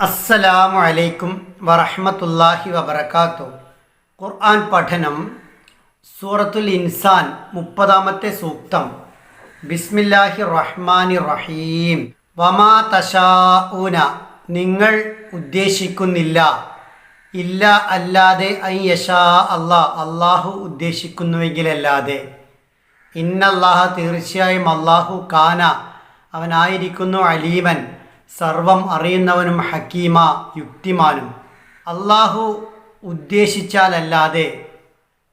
അസ്സലാമു അലൈക്കും വറഹ്മത്തുള്ളാഹി വബറകാത്തു. ഖുർആൻ പഠനം സൂറത്തുൽ ഇൻസാൻ മുപ്പതാമത്തെ സൂക്തം. ബിസ്മില്ലാഹി റഹ്മാനി റഹീം. വമാ തശാഊന നിങ്ങൾ ഉദ്ദേശിക്കുന്നില്ല. ഇല്ല അല്ലാതെ ഐ യഷാ അല്ലാ അള്ളാഹു ഉദ്ദേശിക്കുന്നുവെങ്കിലല്ലാതെ. ഇന്നല്ലാഹ തീർച്ചയായും അള്ളാഹു കാന അവനായിരിക്കുന്നു അലീമൻ. സർവം അറിയുന്നവനും ഹക്കീമ യുക്തിമാനും. അള്ളാഹു ഉദ്ദേശിച്ചാലല്ലാതെ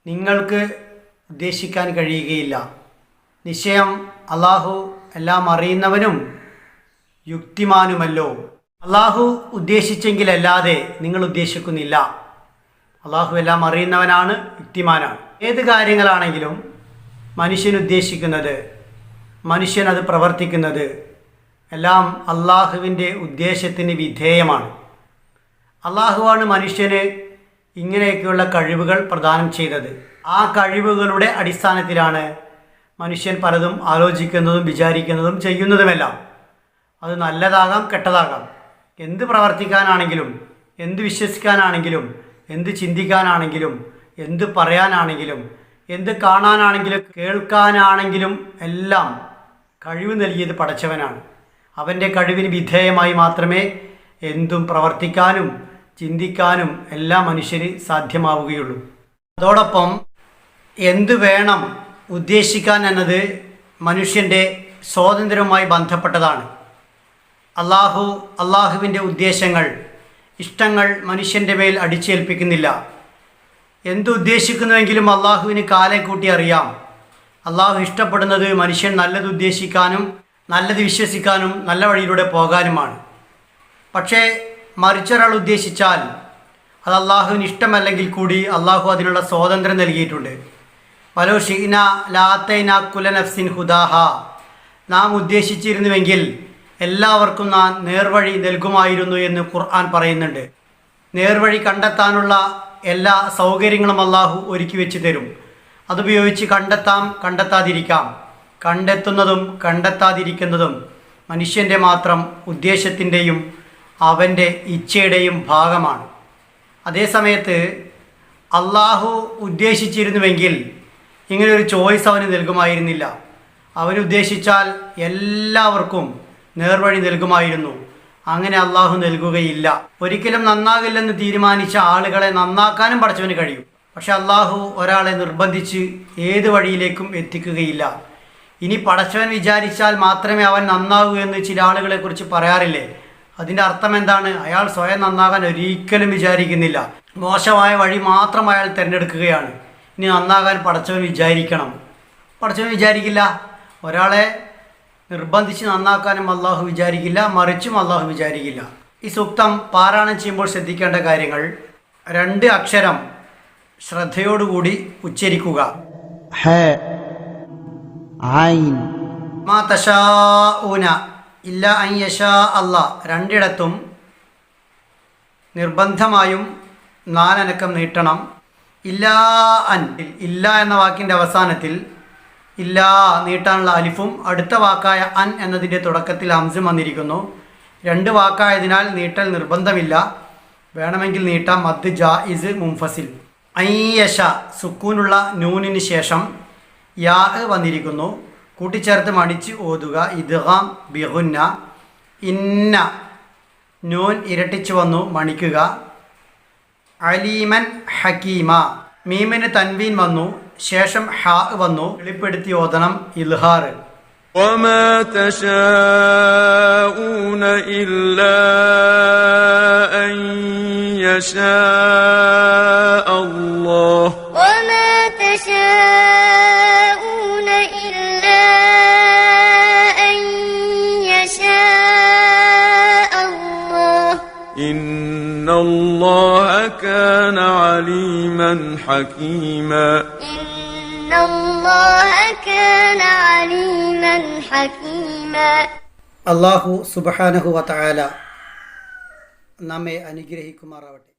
നിങ്ങൾക്ക് ഉദ്ദേശിക്കാൻ കഴിയുകയില്ല. നിശ്ചയം അള്ളാഹു എല്ലാം അറിയുന്നവനും യുക്തിമാനുമല്ലോ. അള്ളാഹു ഉദ്ദേശിച്ചെങ്കിലല്ലാതെ നിങ്ങൾ ഉദ്ദേശിക്കുന്നില്ല. അള്ളാഹു എല്ലാം അറിയുന്നവനാണ് യുക്തിമാനാണ്. ഏത് കാര്യങ്ങളാണെങ്കിലും മനുഷ്യൻ ഉദ്ദേശിക്കുന്നത് മനുഷ്യൻ അത് പ്രവർത്തിക്കുന്നത് എല്ലാം അള്ളാഹുവിന്റെ ഉദ്ദേശത്തിന് വിധേയമാണ്. അള്ളാഹുവാണ് മനുഷ്യന് ഇങ്ങനെയൊക്കെയുള്ള കഴിവുകൾ പ്രദാനം ചെയ്തത്. ആ കഴിവുകളുടെ അടിസ്ഥാനത്തിലാണ് മനുഷ്യൻ പലതും ആലോചിക്കുന്നതും വിചാരിക്കുന്നതും ചെയ്യുന്നതുമെല്ലാം. അത് നല്ലതാകാം കെട്ടതാകാം. എന്ത് പ്രവർത്തിക്കാനാണെങ്കിലും എന്ത് വിശ്വസിക്കാനാണെങ്കിലും എന്ത് ചിന്തിക്കാനാണെങ്കിലും എന്ത് പറയാനാണെങ്കിലും എന്ത് കാണാനാണെങ്കിലും കേൾക്കാനാണെങ്കിലും എല്ലാം കഴിവ് നൽകിയത് പടച്ചവനാണ്. അവന്റെ കഴിവിന് വിധേയമായി മാത്രമേ എന്തും പ്രവർത്തിക്കാനും ചിന്തിക്കാനും എല്ലാ മനുഷ്യന് സാധ്യമാവുകയുള്ളൂ. അതോടൊപ്പം എന്തു വേണം ഉദ്ദേശിക്കാൻ എന്നത് മനുഷ്യന്റെ സ്വാതന്ത്ര്യവുമായി ബന്ധപ്പെട്ടതാണ്. അള്ളാഹു അള്ളാഹുവിന്റെ ഉദ്ദേശങ്ങൾ ഇഷ്ടങ്ങൾ മനുഷ്യന്റെ മേൽ അടിച്ചേൽപ്പിക്കുന്നില്ല. എന്തുദ്ദേശിക്കുന്നുവെങ്കിലും അള്ളാഹുവിന് കാലെ കൂട്ടി അറിയാം. അള്ളാഹു ഇഷ്ടപ്പെടുന്നത് മനുഷ്യൻ നല്ലത് ഉദ്ദേശിക്കാനും നല്ലത് വിശ്വസിക്കാനും നല്ല വഴിയിലൂടെ പോകാനുമാണ്. പക്ഷേ മറിച്ചൊരാൾ ഉദ്ദേശിച്ചാൽ അത് അള്ളാഹുവിന് ഇഷ്ടമല്ലെങ്കിൽ കൂടി അള്ളാഹു അതിനുള്ള സ്വാതന്ത്ര്യം നൽകിയിട്ടുണ്ട്. പലോ ഷീന ലാത്തൈന കുലനഫ്സിൻ ഹുദാഹ. നാം ഉദ്ദേശിച്ചിരുന്നുവെങ്കിൽ എല്ലാവർക്കും നാം നേർവഴി നൽകുമായിരുന്നു എന്ന് ഖുർആൻ പറയുന്നുണ്ട്. നേർവഴി കണ്ടെത്താനുള്ള എല്ലാ സൗകര്യങ്ങളും അള്ളാഹു ഒരുക്കി വെച്ച് തരും. അതുപയോഗിച്ച് കണ്ടെത്താം കണ്ടെത്താതിരിക്കാം. കണ്ടെത്തുന്നതും കണ്ടെത്താതിരിക്കുന്നതും മനുഷ്യന്റെ മാത്രം ഉദ്ദേശത്തിന്റെയും അവന്റെ ഇച്ഛയുടെയും ഭാഗമാണ്. അതേസമയത്ത് അള്ളാഹു ഉദ്ദേശിച്ചിരുന്നുവെങ്കിൽ ഇങ്ങനൊരു ചോയ്സ് അവന് നൽകുമായിരുന്നില്ല. അവനുദ്ദേശിച്ചാൽ എല്ലാവർക്കും നേർവഴി നൽകുമായിരുന്നു. അങ്ങനെ അള്ളാഹു നൽകുകയില്ല. ഒരിക്കലും നന്നാകില്ലെന്ന് തീരുമാനിച്ച ആളുകളെ നന്നാക്കാനും പഠിച്ചവന് കഴിയും. പക്ഷെ അള്ളാഹു ഒരാളെ നിർബന്ധിച്ച് ഏത് വഴിയിലേക്കും എത്തിക്കുകയില്ല. ഇനി പടച്ചവൻ വിചാരിച്ചാൽ മാത്രമേ അവൻ നന്നാകൂ എന്ന് ചില ആളുകളെ കുറിച്ച് പറയാറില്ലേ? അതിന്റെ അർത്ഥം എന്താണ്? അയാൾ സ്വയം നന്നാകാൻ ഒരിക്കലും വിചാരിക്കുന്നില്ല. മോശമായ വഴി മാത്രം അയാൾ തിരഞ്ഞെടുക്കുകയാണ്. ഇനി നന്നാകാൻ പടച്ചവൻ വിചാരിക്കണം. പടച്ചവൻ വിചാരിക്കില്ല. ഒരാളെ നിർബന്ധിച്ച് നന്നാക്കാനും അള്ളാഹു വിചാരിക്കില്ല മറിച്ചും അള്ളാഹു വിചാരിക്കില്ല. ഈ സൂക്തം പാരായണം ചെയ്യുമ്പോൾ ശ്രദ്ധിക്കേണ്ട കാര്യങ്ങൾ രണ്ട് അക്ഷരം ശ്രദ്ധയോടുകൂടി ഉച്ചരിക്കുക. ح അൻ യശാ രണ്ടിടത്തും നിർബന്ധമായും നാലനക്കം നീട്ടണം. ഇല്ലാ അൻ ഇല്ല എന്ന വാക്കിന്റെ അവസാനത്തിൽ ഇല്ലാ നീട്ടാനുള്ള അലിഫും അടുത്ത വാക്കായ അൻ എന്നതിന്റെ തുടക്കത്തിൽ അംസും വന്നിരിക്കുന്നു. രണ്ട് വാക്കായതിനാൽ നീട്ടൽ നിർബന്ധമില്ല. വേണമെങ്കിൽ നീട്ടാം. മദ് ജാ ഇസ് മുംഫസിൽ ഐയഷ സുക്കൂനുള്ള നൂനിന് ശേഷം യാ വന്നിരിക്കുന്നു കൂട്ടിച്ചേർത്ത് മടിച്ച് ഓതുക ഇദ്ഗാം ബിഹുന്ന ഇന്ന നൂൻ ഇരട്ടിച്ചു വന്നു മണിക്കുക അലീമൻ ഹക്കീമ മീമിന് തൻവീൻ വന്നു ശേഷം ഹാ വന്നു വെളിപ്പെടുത്തി ഓതണം ഇൽഹാർ وما تشاءون إلا أن يشاء الله وما تشاءون إن الله كان عليما حكيما إن الله كان عليما حكيما അള്ളാഹു സുബഹാനഹു വതആല നമ്മെ അനുഗ്രഹിക്കുമാറാവട്ടെ